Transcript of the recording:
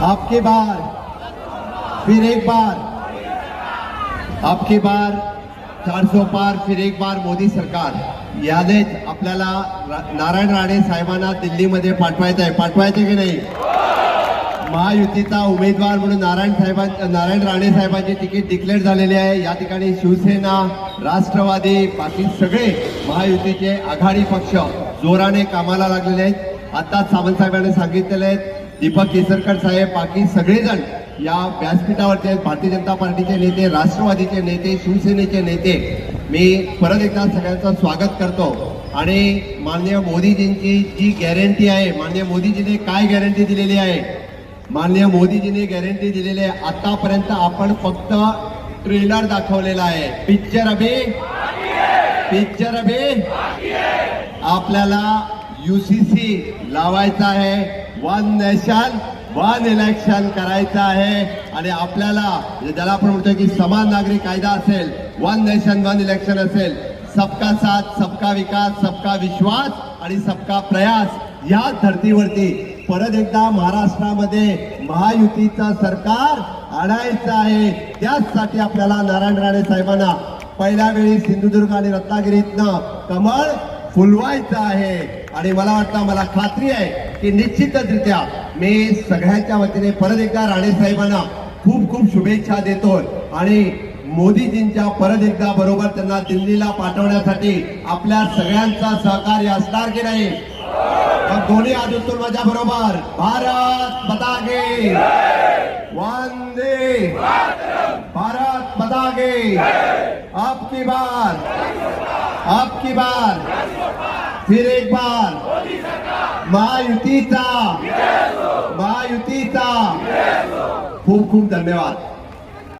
आपके बार फिर एक बार। आपके बार चारसो पार फिर एक बार मोदी सरकार। यानेच आपल्याला रा- नारायण राणे साहेबांना दिल्लीमध्ये पाठवायचं आहे. पाठवायचे की नाही? महायुतीचा उमेदवार म्हणून नारायण साहेबां नारायण राणे साहेबांची तिकीट डिक्लेअर झालेली आहे. या ठिकाणी शिवसेना राष्ट्रवादी बाकी सगळे महायुतीचे आघाडी पक्ष जोराने कामाला लागलेले आहेत. आत्ताच सावंत साहेबांनी सांगितलेले आहेत दीपक केसरकर साहेब बाकी सगळेजण या व्यासपीठावरती आहेत भारतीय जनता पार्टीचे नेते राष्ट्रवादीचे नेते शिवसेनेचे नेते मी परत एकदा सगळ्यांचं स्वागत करतो. आणि माननीय मोदीजींची जी गॅरंटी आहे माननीय मोदीजीने काय गॅरंटी दिलेली आहे? माननीय मोदीजीने गॅरंटी दिलेली आहे आतापर्यंत आपण फक्त ट्रेलर दाखवलेला आहे. पिक्चर अभि? पिक्चर अभि? आपल्याला युसीसी लावायचा आहे. वन नेशन वन इलेक्शन करायचं आहे. आणि आपल्याला म्हणजे ज्याला आपण म्हणतोय की समान नागरिक कायदा असेल वन नेशन वन इलेक्शन असेल सबका साथ सबका विकास सबका विश्वास आणि सबका प्रयास या धर्तीवरती परत एकदा महाराष्ट्रामध्ये महायुतीचं सरकार आणायचं आहे. त्याचसाठी आपल्याला नारायण राणे साहेबांना पहिल्या वेळी सिंधुदुर्ग आणि रत्नागिरीतनं कमळ फुलवायचं आहे. आणि मला वाटतं मला खात्री आहे की निश्चितचरित्या मी सगळ्यांच्या वतीने परत एकदा राणे साहेबांना खूप खूप शुभेच्छा देतोय आणि मोदीजींच्या परत एकदा बरोबर त्यांना दिल्लीला पाठवण्यासाठी आपल्या सगळ्यांचा सहकार्य असणार की नाही? मग दोन्ही आजूतून माझ्या बरोबर भारत पताके. वंदे भारत पताके. आपकी बार. आपकी बार. फिर एक बार। महायुतीचा। महायुतीचा। खूप खूप धन्यवाद।